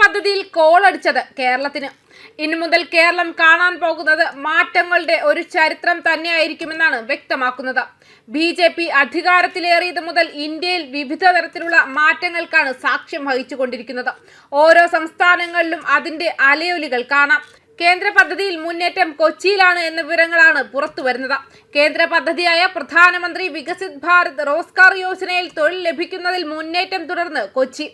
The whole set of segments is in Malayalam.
പദ്ധതിയിൽ കോളടിച്ചത് കേരളത്തിന്. ഇനി മുതൽ കേരളം കാണാൻ പോകുന്നത് മാറ്റങ്ങളുടെ ഒരു ചരിത്രം തന്നെയായിരിക്കുമെന്നാണ് വ്യക്തമാക്കുന്നത്. ബി ജെ പി അധികാരത്തിലേറിയത് മുതൽ ഇന്ത്യയിൽ വിവിധ തരത്തിലുള്ള മാറ്റങ്ങൾക്കാണ് സാക്ഷ്യം വഹിച്ചുകൊണ്ടിരിക്കുന്നത്. ഓരോ സംസ്ഥാനങ്ങളിലും അതിന്റെ അലയൊലികൾ കാണാം. കേന്ദ്ര പദ്ധതിയിൽ മുന്നേറ്റം കൊച്ചിയിലാണ് എന്ന വിവരങ്ങളാണ് പുറത്തു വരുന്നത്. കേന്ദ്ര പദ്ധതിയായ പ്രധാനമന്ത്രി വികസിത് ഭാരത് റോസ്കാർ യോജനയിൽ തൊഴിൽ ലഭിക്കുന്നതിൽ മുന്നേറ്റം തുടർന്ന് കൊച്ചി.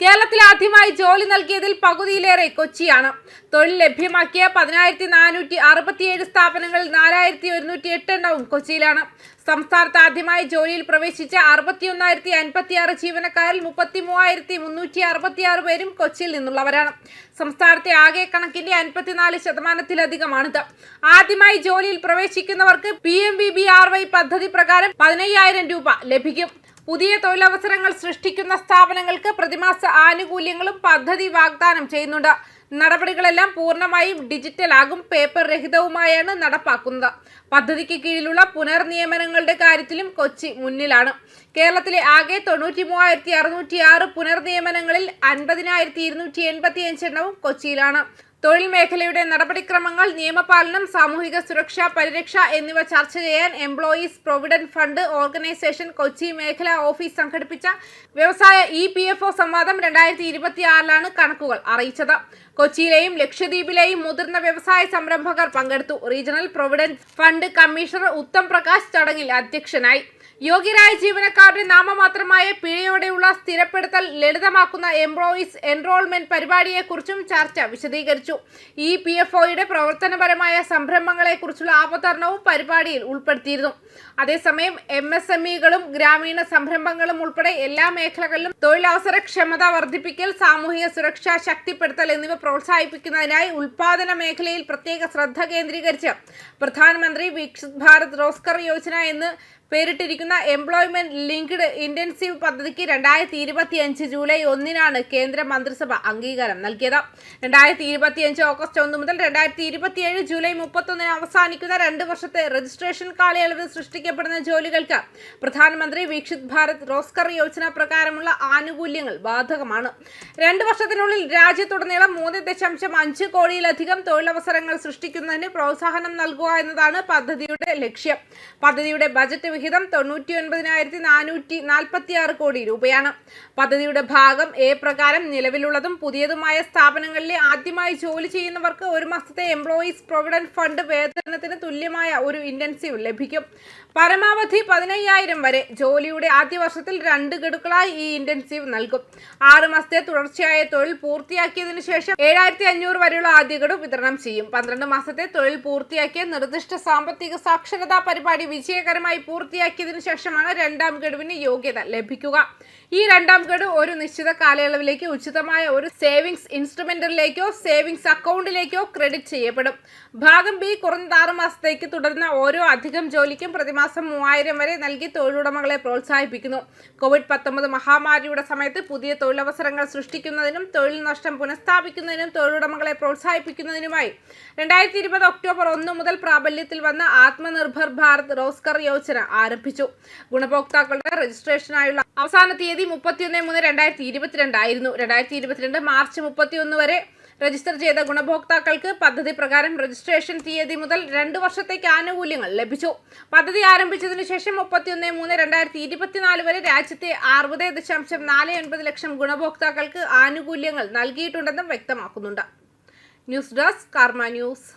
കേരളത്തിൽ ആദ്യമായി ജോലി നൽകിയതിൽ പകുതിയിലേറെ കൊച്ചിയാണ്. തൊഴിൽ ലഭ്യമാക്കിയ പതിനായിരത്തി നാനൂറ്റി അറുപത്തിയേഴ് സ്ഥാപനങ്ങളിൽ നാലായിരത്തി ഒരുന്നൂറ്റി എട്ട് എണ്ണവും കൊച്ചിയിലാണ്. സംസ്ഥാനത്ത് ആദ്യമായി ജോലിയിൽ പ്രവേശിച്ച അറുപത്തിയൊന്നായിരത്തി അൻപത്തി ആറ് ജീവനക്കാരിൽ മുപ്പത്തി മൂവായിരത്തി മുന്നൂറ്റി അറുപത്തി ആറ് പേരും കൊച്ചിയിൽ നിന്നുള്ളവരാണ്. സംസ്ഥാനത്തെ ആകെ കണക്കിന്റെ അൻപത്തിനാല് ശതമാനത്തിലധികമാണിത്. ആദ്യമായി ജോലിയിൽ പ്രവേശിക്കുന്നവർക്ക് P M V B R Y പദ്ധതി പ്രകാരം പതിനയ്യായിരം രൂപ ലഭിക്കും. പുതിയ തൊഴിലവസരങ്ങൾ സൃഷ്ടിക്കുന്ന സ്ഥാപനങ്ങൾക്ക് പ്രതിമാസ ആനുകൂല്യങ്ങളും പദ്ധതി വാഗ്ദാനം ചെയ്യുന്നുണ്ട്. നടപടികളെല്ലാം പൂർണമായും ഡിജിറ്റലാകും പേപ്പർ രഹിതവുമായാണ് നടപ്പാക്കുന്നത്. പദ്ധതിക്ക് കീഴിലുള്ള പുനർനിയമനങ്ങളുടെ കാര്യത്തിലും കൊച്ചി മുന്നിലാണ്. കേരളത്തിലെ ആകെ തൊണ്ണൂറ്റി മൂവായിരത്തി അറുന്നൂറ്റി ആറ് പുനർനിയമനങ്ങളിൽ അൻപതിനായിരത്തി ഇരുന്നൂറ്റി എൺപത്തി അഞ്ച് എണ്ണവും കൊച്ചിയിലാണ്. തൊഴിൽ മേഖലയുടെ നടപടിക്രമങ്ങൾ നിയമപാലനം സാമൂഹിക സുരക്ഷ പരിരക്ഷ എന്നിവ ചർച്ച ചെയ്യാൻ employees provident fund organisation Kochi മേഖലാ ഓഫീസ് സംഘടിപ്പിച്ച വ്യവസായ ഇ പി എഫ് ഒ സംവാദം രണ്ടായിരത്തി ഇരുപത്തിയാറിലാണ് കണക്കുകൾ അറിയിച്ചത്. കൊച്ചിയിലെയും ലക്ഷദ്വീപിലെയും മുതിർന്ന വ്യവസായ സംരംഭകർ പങ്കെടുത്തു. Regional provident fund commissioner Uttam Prakash ചടങ്ങിൽ അധ്യക്ഷനായി. യോഗ്യരായ ജീവനക്കാരുടെ നാമമാത്രമായ പിഴയോടെയുള്ള സ്ഥിരപ്പെടുത്തൽ ലളിതമാക്കുന്ന എംപ്ലോയീസ് എൻറോൾമെന്റ് പരിപാടിയെക്കുറിച്ചും ചർച്ച വിശദീകരിച്ചു. ഇ പി എഫ് ഒയുടെ പ്രവർത്തനപരമായ സംരംഭങ്ങളെക്കുറിച്ചുള്ള അവതരണവും പരിപാടിയിൽ ഉൾപ്പെടുത്തിയിരുന്നു. അതേസമയം എം എസ് എം ഇകളും ഗ്രാമീണ സംരംഭങ്ങളും ഉൾപ്പെടെ എല്ലാ മേഖലകളിലും തൊഴിലവസര ക്ഷമത വർദ്ധിപ്പിക്കൽ സാമൂഹിക സുരക്ഷ ശക്തിപ്പെടുത്തൽ എന്നിവ പ്രോത്സാഹിപ്പിക്കുന്നതിനായി ഉൽപാദന മേഖലയിൽ പ്രത്യേക ശ്രദ്ധ കേന്ദ്രീകരിച്ച് പ്രധാനമന്ത്രി വികസിത് ഭാരത് റോസ്കർ യോജന എന്ന് പേരിട്ടിരിക്കുന്ന എംപ്ലോയ്മെന്റ് ലിങ്ക്ഡ് ഇന്റൻസീവ് പദ്ധതിക്ക് രണ്ടായിരത്തി ഇരുപത്തി അഞ്ച് ജൂലൈ ഒന്നിനാണ് കേന്ദ്ര മന്ത്രിസഭ അംഗീകാരം നൽകിയത്. രണ്ടായിരത്തി ഇരുപത്തി അഞ്ച് ഓഗസ്റ്റ് ഒന്ന് മുതൽ രണ്ടായിരത്തി ഇരുപത്തിയേഴ് ജൂലൈ മുപ്പത്തൊന്നിന് അവസാനിക്കുന്ന രണ്ട് വർഷത്തെ രജിസ്ട്രേഷൻ കാലയളവിൽ സൃഷ്ടിക്കപ്പെടുന്ന ജോലികൾക്ക് പ്രധാനമന്ത്രി വീക്ഷിത് ഭാരത് റോസ്കർ യോജന പ്രകാരമുള്ള ആനുകൂല്യങ്ങൾ ബാധകമാണ്. രണ്ട് വർഷത്തിനുള്ളിൽ രാജ്യത്തുടനീളം മൂന്ന് ദശാംശം അഞ്ച് കോടിയിലധികം തൊഴിലവസരങ്ങൾ സൃഷ്ടിക്കുന്നതിന് പ്രോത്സാഹനം നൽകുക എന്നതാണ് പദ്ധതിയുടെ ലക്ഷ്യം. പദ്ധതിയുടെ ബജറ്റ് വിഹിതം തൊണ്ണൂറ്റി ഒൻപതിനായിരത്തി നാനൂറ്റി നാൽപ്പത്തി ആറ് കോടി രൂപയാണ്. പദ്ധതിയുടെ ഭാഗം എ പ്രകാരം നിലവിലുള്ളതും പുതിയതുമായ സ്ഥാപനങ്ങളിലെ ആദ്യമായി ജോലി ചെയ്യുന്നവർക്ക് ഒരു മാസത്തെ എംപ്ലോയീസ് പ്രൊവിഡന്റ് ഫണ്ട് വേതനത്തിന് തുല്യമായ ഒരു ഇന്റൻസീവ് ലഭിക്കും. പരമാവധി പതിനയ്യായിരം വരെ ജോലിയുടെ ആദ്യ വർഷത്തിൽ രണ്ട് ഗഡുക്കളായി ഈ ഇന്റൻസീവ് നൽകും. ആറ് മാസത്തെ തുടർച്ചയായ തൊഴിൽ പൂർത്തിയാക്കിയതിനു ശേഷം ഏഴായിരത്തി അഞ്ഞൂറ് വരെയുള്ള ആദ്യ ഗഡു വിതരണം ചെയ്യും. പന്ത്രണ്ട് മാസത്തെ തൊഴിൽ പൂർത്തിയാക്കിയ നിർദ്ദിഷ്ട സാമ്പത്തിക സാക്ഷരതാ പരിപാടി വിജയകരമായി പൂർത്തിയാക്കിയതിനു ശേഷമാണ് രണ്ടാം ഗഡുവിന് യോഗ്യത ലഭിക്കുക. ഈ രണ്ടാം ഗഡു ഒരു നിശ്ചിത കാലയളവിലേക്ക് ഉചിതമായ ഒരു സേവിങ്സ് ഇൻസ്ട്രുമെന്റിലേക്കോ സേവിങ്സ് അക്കൗണ്ടിലേക്കോ ക്രെഡിറ്റ് ചെയ്യപ്പെടും. ഭാഗം ബി കുറഞ്ഞത് ആറ് മാസത്തേക്ക് തുടരുന്ന ഓരോ അധികം ജോലിക്കും പ്രതിമാസം മൂവായിരം വരെ നൽകി തൊഴിലുടമകളെ പ്രോത്സാഹിപ്പിക്കുന്നു. കോവിഡ് പത്തൊമ്പത് മഹാമാരിയുടെ സമയത്ത് പുതിയ തൊഴിലവസരങ്ങൾ സൃഷ്ടിക്കുന്നതിനും തൊഴിൽ നഷ്ടം പുനഃസ്ഥാപിക്കുന്നതിനും തൊഴിലുടമകളെ പ്രോത്സാഹിപ്പിക്കുന്നതിനുമായി രണ്ടായിരത്തി ഇരുപത് ഒക്ടോബർ ഒന്ന് മുതൽ പ്രാബല്യത്തിൽ വന്ന ആത്മനിർഭർ ഭാരത് റോസ്കർ യോജന ആരംഭിച്ചു. ഗുണഭോക്താക്കളുടെ രജിസ്ട്രേഷനായുള്ള അവസാന തീയതി മുപ്പത്തിയൊന്ന് മൂന്ന് രണ്ടായിരത്തി ഇരുപത്തിരണ്ടായിരുന്നു രണ്ടായിരത്തി ഇരുപത്തിരണ്ട് മാർച്ച് മുപ്പത്തിയൊന്ന് വരെ രജിസ്റ്റർ ചെയ്ത ഗുണഭോക്താക്കൾക്ക് പദ്ധതി പ്രകാരം രജിസ്ട്രേഷൻ തീയതി മുതൽ രണ്ട് വർഷത്തേക്ക് ആനുകൂല്യങ്ങൾ ലഭിച്ചു. പദ്ധതി ആരംഭിച്ചതിനു ശേഷം മുപ്പത്തിയൊന്ന് മൂന്ന് രണ്ടായിരത്തി ഇരുപത്തിനാല് വരെ രാജ്യത്തെ അറുപത് ദശാംശം നാല് ഒൻപത് ലക്ഷം ഗുണഭോക്താക്കൾക്ക് ആനുകൂല്യങ്ങൾ നൽകിയിട്ടുണ്ടെന്നും വ്യക്തമാക്കുന്നുണ്ട്. News desk Karma news.